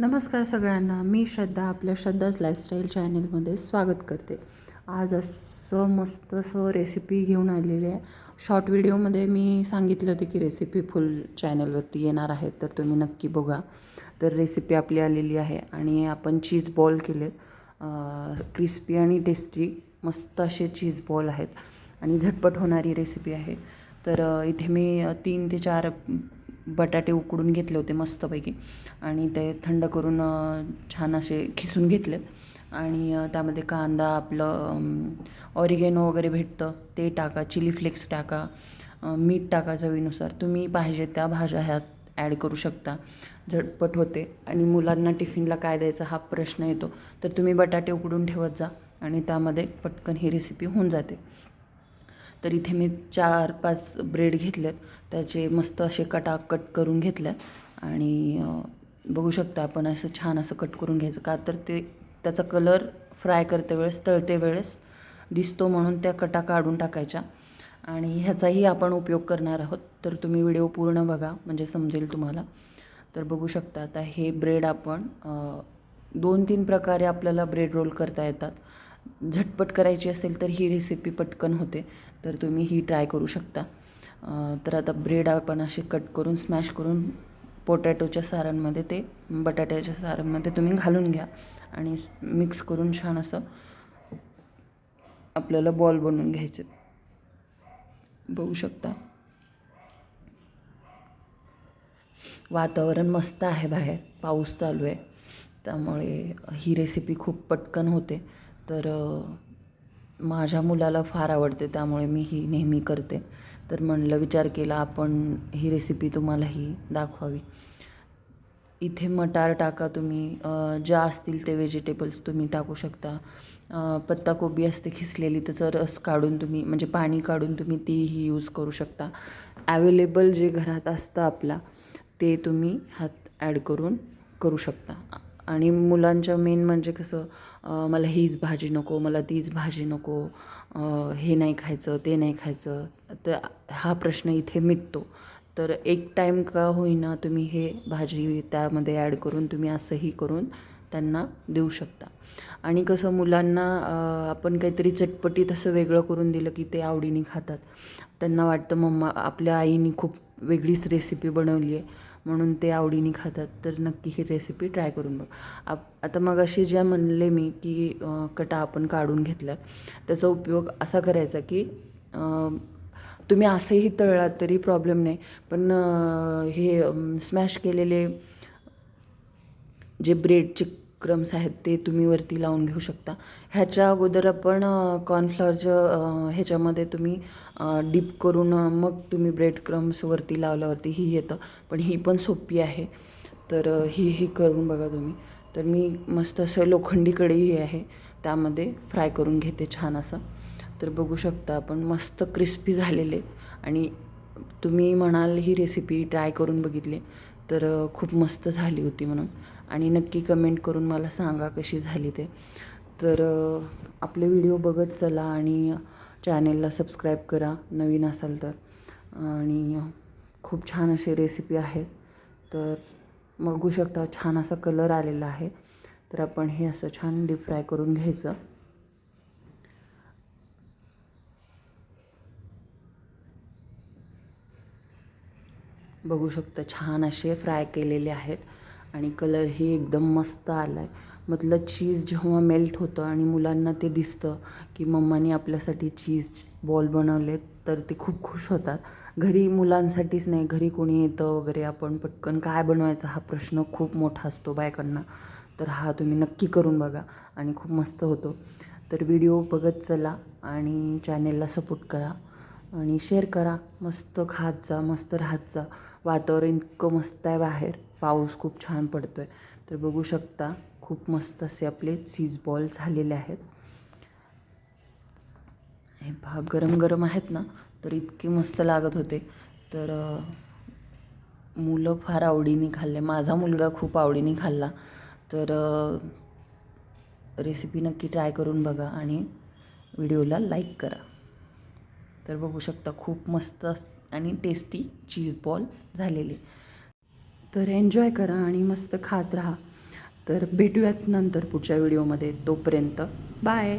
नमस्कार सगळ्यांना मी श्रद्धा आपल्या श्रद्धाच लाईफस्टाईल चॅनलमध्ये स्वागत करते. आज असं मस्त असं रेसिपी घेऊन आलेली आहे. शॉर्ट व्हिडिओमध्ये मी सांगितलं होते की रेसिपी फुल चॅनलवरती येणार आहे तर तुम्ही नक्की बघा. तर रेसिपी आपली आलेली आहे आणि आपण चीज बॉल केलेत. क्रिस्पी आणि टेस्टी मस्त असे चीज बॉल आहेत आणि झटपट होणारी रेसिपी आहे. तर इथे मी तीन ते चार बटाटे उकडून घेतले होते मस्तपैकी. आणि ते थंड करून छान असे खिसून घेतले. आणि त्यामध्ये कांदा आपलं ऑरिगेनो वगैरे भेटतं ते टाका चिली फ्लेक्स टाका मीठ टाका चवीनुसार. तुम्ही पाहिजे त्या भाज्या ह्यात ॲड करू शकता. झटपट होते. आणि मुलांना टिफिनला काय द्यायचा हा प्रश्न येतो. तर तुम्ही बटाटे उकडून ठेवत जा आणि त्यामध्ये पटकन ही रेसिपी होऊन जाते. तर इथे मी चार पाच ब्रेड घेतलेत. त्याचे मस्त असे कटा कट करून घेतल्यात आणि बघू शकता आपण असं छान असं कट करून घ्यायचं का? तर ते त्याचा कलर फ्राय करते वेळेस तळते वेळेस दिसतो म्हणून त्या कटा काढून टाकायच्या. आणि ह्याचाही आपण उपयोग करणार आहोत. तर तुम्ही व्हिडिओ पूर्ण बघा म्हणजे समजेल तुम्हाला. तर बघू शकता आता हे ब्रेड आपण दोन तीन प्रकारे आपल्याला ब्रेड रोल करता येतात. झटपट करायची असेल तर ही रेसिपी पटकन होते. तर तुम्ही ही ट्राय करू शकता. तर आता ब्रेड आपण असे कट करून स्मॅश करून पोटॅटोच्या सारणमध्ये ते बटाट्याच्या सारणमध्ये तुम्ही घालून घ्या. आणि मिक्स करून छान असं आपल्याला बॉल बनवून घ्यायचे. बघू शकता. वातावरण मस्त आहे बाहेर. पाऊस चालू आहे. त्यामुळे ही रेसिपी खूप पटकन होते. तर माझ्या मुलाला फार आवडते त्यामुळे मी ही नेहमी करते. तर म्हणलं विचार केला आपण ही रेसिपी तुम्हालाही दाखवावी. इथे मटार टाका तुम्ही ज्या असतील ते व्हेजिटेबल्स तुम्ही टाकू शकता. पत्ताकोबी असते खिसलेली त्याचा रस काढून तुम्ही म्हणजे पाणी काढून तुम्ही तीही यूज करू शकता. ॲवेलेबल जे घरात असतं आपला ते तुम्ही ह्यात ॲड करून करू शकता. आणि मुलांच्या मेन म्हणजे कसं मला हीच भाजी नको मला तीच भाजी नको हे नाही खायचं ते नाही खायचं तर हा प्रश्न इथे मिटतो. तर एक टाईम का होईना तुम्ही हे भाजी त्यामध्ये ॲड करून तुम्ही असंही करून त्यांना देऊ शकता. आणि कसं मुलांना आपण काहीतरी चटपटीत असं वेगळं करून दिलं की ते आवडीने खातात. त्यांना वाटतं मम्मा आपल्या आईने खूप वेगळीच रेसिपी बनवली आहे. म्हणून ते आवडीने खातात. तर नक्की ही रेसिपी ट्राय करून बघ. आप आता मग अशी ज्या म्हणले मी की कटा आपण काढून घेतल्यात त्याचा उपयोग असा करायचा की तुम्ही असंही तळलात तरी प्रॉब्लेम नाही. पण हे स्मॅश केलेले जे ब्रेडचे क्रम्स आहेत ते तुम्ही वरती लावून घेऊ शकता. ह्याच्या अगोदर आपण कॉर्नफ्लॉवरच्या ह्याच्यामध्ये तुम्ही डीप करून मग तुम्ही ब्रेड क्रम्स वरती लावल्यावरती ही येतं. पण ही पण सोपी आहे. तर ही ही करून बघा तुम्ही. तर मी मस्त असं लोखंडी कढई आहे. त्यामध्ये फ्राय करून घेते छान असं. तर बघू शकता आपण मस्त क्रिस्पी झालेले. आणि तुम्ही म्हणाल ही रेसिपी ट्राय करून बघितली. तर खूप मस्त झाली होती म्हणून. आणि नक्की कमेंट करून मला सांगा कशी झाली ते. तर आपले व्हिडिओ बघत चला आणि चॅनेलला सबस्क्राईब करा नवीन असाल तर. आणि खूप छान अशी रेसिपी आहे. तर बघू शकता छान असा कलर आलेला आहे. तर आपण हे असं छान डीप फ्राय करून घ्यायचं. बघू शकता छान असे फ्राय केलेले आहेत आणि कलरही एकदम मस्त आला आहे मधलं चीज जेव्हा मेल्ट होतं आणि मुलांना ते दिसतं की मम्माने आपल्यासाठी चीज बॉल बनवले तर ते खूप खुश होतात. घरी मुलांसाठीच नाही घरी कोणी येतं वगैरे आपण पटकन काय बनवायचा हा प्रश्न खूप मोठा असतो बायकांना. तर हा तुम्ही नक्की करून बघा आणि खूप मस्त होतो. तर व्हिडिओ बघत चला आणि चॅनेलला सपोर्ट करा आणि शेअर करा. मस्त खात जा मस्त राहत जा. वातावरण इतकं मस्त आहे बाहेर. पाऊस खूप छान पडतो आहे तर बघू शकता खूप मस्त असे आपले चीज बॉल झालेले आहेत. हे भाग गरम गरम आहेत ना तर इतके मस्त लागत होते. तर मुलं फार आवडीने खाल्ले. माझा मुलगा खूप आवडीने खाल्ला. तर रेसिपी नक्की ट्राय करून बघा आणि व्हिडिओला लाईक करा. तर बघू शकता खूप मस्त अस- आणि टेस्टी चीज बॉल झालेले. तर एन्जॉय करा आणि मस्त खात राहा. तर भेटूयात नंतर पुढच्या व्हिडिओमध्ये तोपर्यंत बाय